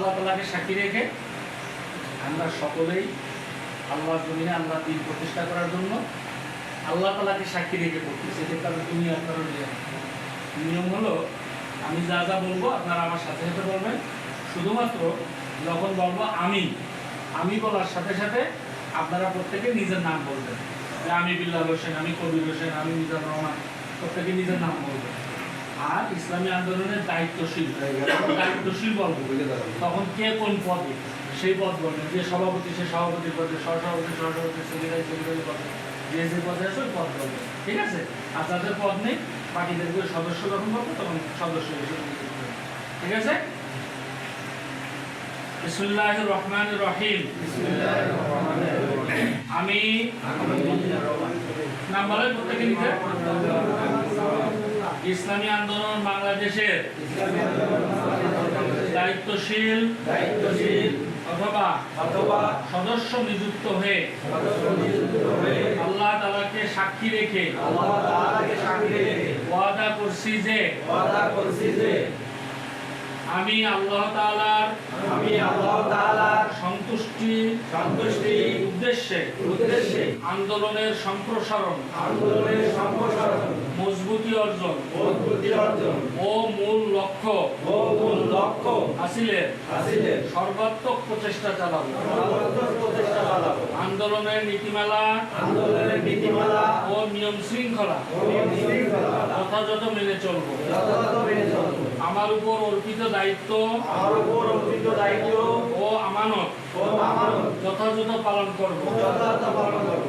আল্লাহ তালাকে সাক্ষী রেখে আমরা সকলেই আল্লাহ জমিনে আল্লাহ দিন প্রতিষ্ঠা করার জন্য আল্লাহ তালাকে সাক্ষী রেখে করতেছি। এটা কারণ তুমি কারণ নিয়ম হলো, আমি যা যা বলব আপনারা আমার সাথে সাথে বলবেন। শুধুমাত্র যখন বলব আমি আমি বলার সাথে সাথে আপনারা প্রত্যেকে নিজের নাম বলবেন। যে আমি বিল্লাল হোসেন, আমি কবির হোসেন, আমি মিজান রহমান, প্রত্যেকে নিজের নাম বলবেন। আর ইসলামী আন্দোলনের দায়িত্বশীল দায়িত্বশীল বলব তখন কে কোন পদে? সেই পদ বলবেন যে সভাপতি সে সভাপতির পদে সহসভাপতি সহসভাপতি সেক্রেটারি সেক্রেটারি পদে যে যে পদে আছে ওই পদ বলবেন ঠিক আছে? আর যাদের পদ নেই বাকিদেরকে সদস্য যখন বলব তখন সদস্য হিসেবে ঠিক আছে? বিসমুল্লাহ রহমান রহিম। আমি নাম প্রত্যেকে নিতে ইসলামী আন্দোলন বাংলাদেশের দায়িত্বশীল দায়িত্বশীল অথবা সদস্য নিযুক্ত হয়ে আল্লাহ তালাকে সাক্ষী রেখে ওয়াদা করছি যে ওয়াদা করছি যে আমি আল্লাহ তাআলার আমি আল্লাহ তাআলার সন্তুষ্টি সন্তুষ্টি উদ্দেশ্যে উদ্দেশ্যে আন্দোলনের সম্প্রসারণ আন্দোলনের সম্প্রসারণ অর্জন ও মূল লক্ষ্য। ও মূল লক্ষ্য। হাসিলের হাসিলের সর্বাত্মক প্রচেষ্টা চালাবো। সর্বাত্মক প্রচেষ্টা চালাবো। আন্দোলনের নীতিমালা আন্দোলনের নীতিমালা ও নিয়ম শৃঙ্খলা ও শৃঙ্খলা যথাযথ মেনে চলবো। যথাযথ মেনে চলবো। আমার উপর অর্পিত দায়িত্ব আমার উপর অর্পিত দায়িত্ব ও আমানত ও আমানত যথাযথ পালন করব। যথাযথ পালন করব।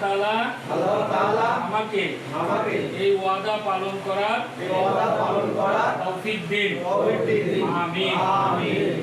তাআলা আল্লাহ তাআলা আমাকে আমাকে এই ওয়াদা পালন করার এই ওয়াদা পালন করার তৌফিক দিন। তৌফিক দিন। আমিন। আমিন।